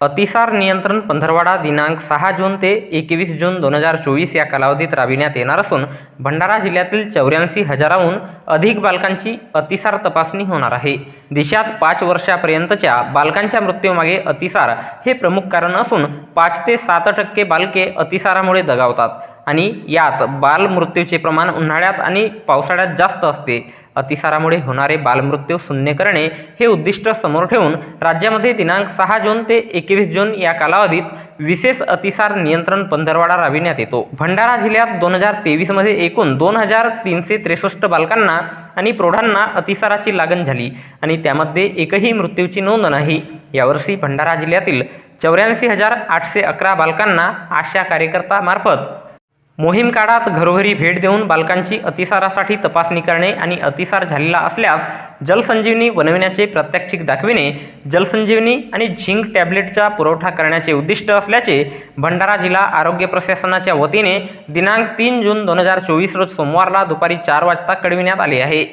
अतिसार नियंत्रण पंधरवाडा दिनांक सहा जून ते एकवीस जून दोन हजार चोवीस या कालावधीत राबविण्यात येणार असून भंडारा जिल्ह्यातील चौऱ्याऐंशी हजाराहून अधिक बालकांची अतिसार तपासणी होणार आहे. देशात पाच वर्षापर्यंतच्या बालकांच्या मृत्यूमागे अतिसार हे प्रमुख कारण असून पाच ते सात टक्के बालके अतिसारामुळे दगावतात. आणि यात बालमृत्यूचे प्रमाण उन्हाळ्यात आणि पावसाळ्यात जास्त असते. अतिसारामुळे होणारे बालमृत्यू शून्य करणे हे उद्दिष्ट समोर ठेवून राज्यामध्ये दिनांक सहा जून ते एकवीस जून या कालावधीत विशेष अतिसार नियंत्रण पंधरवाडा राबविण्यात येतो. भंडारा जिल्ह्यात दोन हजार तेवीसमध्ये एकूण दोन हजार तीनशे त्रेसष्ट बालकांना आणि प्रौढांना अतिसाराची लागण झाली आणि त्यामध्ये एकही मृत्यूची नोंद नाही. यावर्षी भंडारा जिल्ह्यातील चौऱ्याऐंशी हजार आठशे अकरा बालकांना आशा कार्यकर्तामार्फत मोहीम काळात घरोघरी भेट देऊन बालकांची अतिसारासाठी तपासणी करणे आणि अतिसार झालेला असल्यास जलसंजीवनी बनविण्याचे प्रात्यक्षिक दाखविणे जलसंजीवनी आणि झिंक टॅब्लेटचा पुरवठा करण्याचे उद्दिष्ट असल्याचे भंडारा जिल्हा आरोग्य प्रशासनाच्या वतीने दिनांक तीन जून दोन हजार चोवीस रोज सोमवारला दुपारी चार वाजता कळविण्यात आले आहे.